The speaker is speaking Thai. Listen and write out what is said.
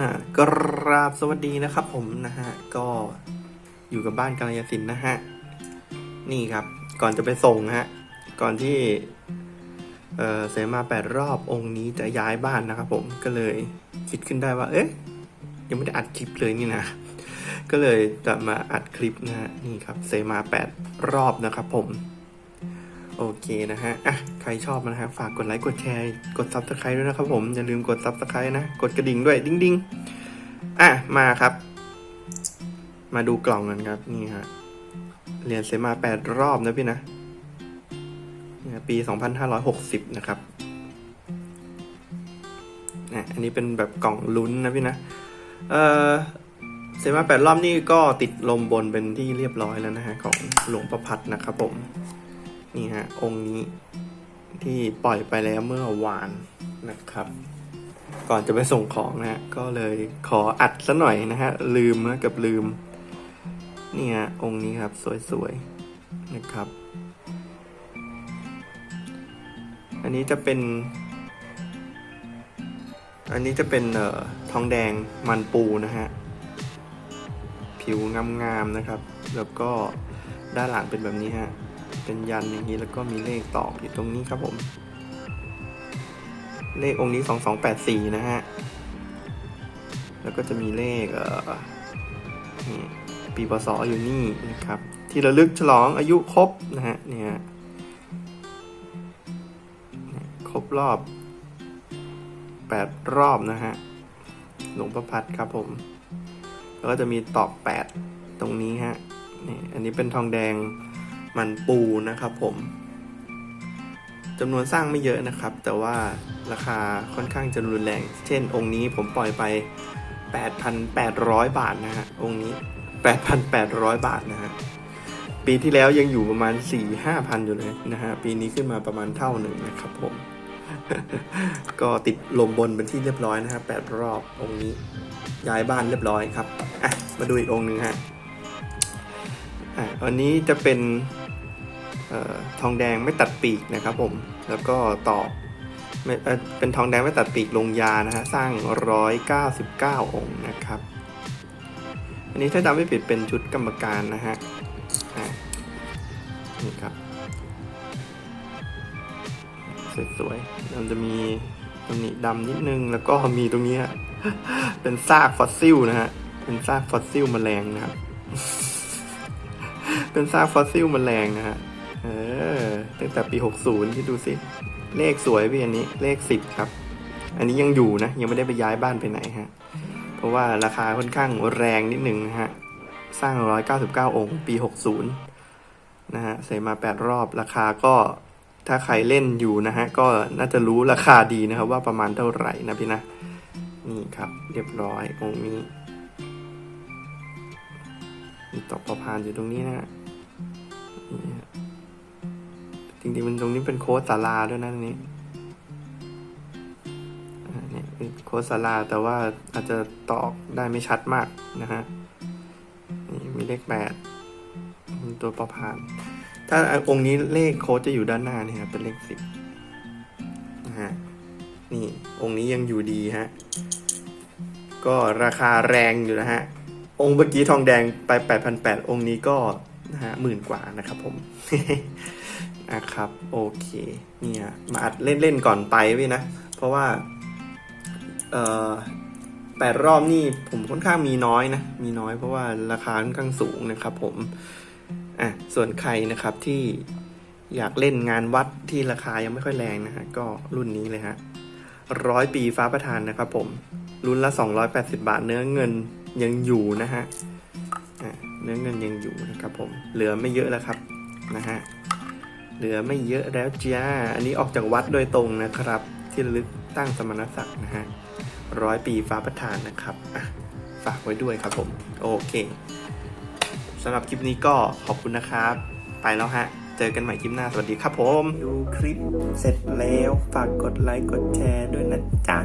อ่ากราบสวัสดีนะครับผมนะฮะ ก็อยู่กับบ้านกาลยาสินนะฮะ นี่ครับ ก่อนจะไปส่งฮะ ก่อนที่ เออเสมาแปดรอบองค์นี้จะย้ายบ้านนะครับผมก็เลยคิดขึ้นได้ว่า เอ๊ะยังไม่ได้อัดคลิปเลยนี่นะ ก็เลยจะมาอัดคลิปนะฮะ นี่ครับ เสมาแปดรอบนะครับผม โอเคนะฮะ อะ ใครชอบนะฮะ ฝากกดไลค์ กดแชร์ กด subscribe ด้วยนะครับผม อย่าลืมกด subscribe นะ กดกระดิ่งด้วย ดิ้งดิ้งอะ มาครับ มาดูกล่องกันครับ นี่ฮะ เหรียญเซมาแปดรอบนะพี่นะนี่ฮะปี2560นะครับอะอันนี้เป็นแบบกล่องลุ้นนะพี่นะ เออเซมาแปดรอบนี่ก็ติดลมบนเป็นที่เรียบร้อยแล้วนะฮะ ของหลวงประพัดนะครับผม นี่ฮะ องค์นี้ที่ปล่อยไปแล้วเมื่อวานนะครับ ก่อนจะไปส่งของนะฮะ ก็เลยขออัดซะหน่อยนะฮะ ลืมนะกับลืม นี่ฮะ องค์นี้ครับ สวยๆ นะครับ อันนี้จะเป็น อันนี้จะเป็นเอ่อทองแดงมันปูนะฮะ ผิวงามๆนะครับ แล้วก็ด้านหลังเป็นแบบนี้ฮะ เป็นยันอย่างนี้แล้วก็มีเลขตอกอยู่ตรงนี้ครับผม เลของค์นี้สองสองแปดสี่นะฮะ แล้วก็จะมีเลขเอ่อนี่ปีพศอยู่นี่นะครับ ที่ระลึกฉลองอายุครบนะฮะเนี่ยครบรอบแปดรอบนะฮะหลวงประพัดครับผม แล้วก็จะมีตอกแปดตรงนี้ฮะนี่อันนี้เป็นทองแดง มันปูนะครับผมจำนวนสร้างไม่เยอะนะครับ แต่ว่าราคาค่อนข้างจะรุนแรง เช่น องค์นี้ผมปล่อยไป 8,800 บาทนะฮะ องค์นี้ 8,800 บาทนะฮะ ปีที่แล้วยังอยู่ประมาณ 4-5,000 อยู่เลยนะฮะ ปีนี้ขึ้นมาประมาณเท่าหนึ่งนะครับผม ก็ติดลมบนเป็นที่เรียบร้อยนะครับ8รอบองค์นี้ ย้ายบ้านเรียบร้อยครับ อะ มาดูอีกองค์หนึ่งฮะ อันนี้จะเป็นออทองแดงไม่ตัดปีกนะครับผม แล้วก็ต่อไม่เเป็นทองแดงไม่ตัดปีกลงยานะฮะ สร้าง 199 องค์นะครับ อันนี้ถ้าจำไม่ผิดเป็นชุดกรรมการนะฮะนี่ครับ สวยๆมันจะมีตรงนี้ดำนิดนึง แล้วก็มีตรงนี้เป็นซากฟอสซิลนะฮะ เป็นซากฟอสซิลแมลงนะครับ เป็นซากฟอสซิลมันแมลงนะฮะ เออ ตั้งแต่ปี 60ที่ดูสิ เลขสวยพี่อันนี้ เลข 10 ครับ อันนี้ยังอยู่นะ ยังไม่ได้ไปย้ายบ้านไปไหนฮะ เพราะว่าราคาค่อนข้างแรงนิดหนึ่งนะฮะ สร้าง 199 องค์ ปี 60 นะฮะ ใส่มา 8 รอบ ราคาก็ถ้าใครเล่นอยู่นะฮะ ก็น่าจะรู้ราคาดีนะครับว่าประมาณเท่าไหร่นะพี่นะ นี่ครับ เรียบร้อยองค์นี้มีตอกประพานอยู่ตรงนี้นะฮะ จริงๆมันตรงนี้เป็นโค้ดศาลาด้วยนะตรงนี้อ่าเนี่เป็นโค้ดศาลาแต่ว่าอาจจะตอกได้ไม่ชัดมากนะฮะนี่มีเลขแปดตัวประพาน ถ้าองค์นี้เลขโค้ดจะอยู่ด้านหน้านี่ครับเป็นเลขสิบนะฮะนี่องค์นี้ยังอยู่ดีฮะก็ราคาแรงอยู่นะฮะ องค์เมื่อกี้ทองแดงไป 8,800 องค์นี้ก็นะฮะหมื่นกว่านะครับผม นะครับโอเคเนี่ยมาอัดเล่นๆก่อนไปพี่นะ เพราะว่าเอ่อแปดรอบนี่ผมค่อนข้างมีน้อยนะ มีน้อยเพราะว่าราคาค่อนข้างสูงนะครับผมอะส่วนใครนะครับที่อยากเล่นงานวัดที่ราคายังไม่ค่อยแรงนะฮะก็รุ่นนี้เลยฮะร้อยปีฟ้าประธานนะครับผมรุ่นละ 280 บาทเนื้อเงินยังอยู่นะฮะเนื้อเงินยังอยู่นะครับผมเหลือไม่เยอะแล้วครับนะฮะ เหลือไม่เยอะแล้วจ้า อันนี้ออกจากวัดโดยตรงนะครับ ที่ระลึกตั้งสมณศักดิ์นะฮะร้อยปีฟ้าประธานนะครับอะฝากไว้ด้วยครับผม โอเคสำหรับคลิปนี้ก็ขอบคุณนะครับ ไปแล้วฮะ เจอกันใหม่คลิปหน้า สวัสดีครับผม ดูคลิปเสร็จแล้ว ฝากกดไลค์ กดแชร์ด้วยนะจ๊ะ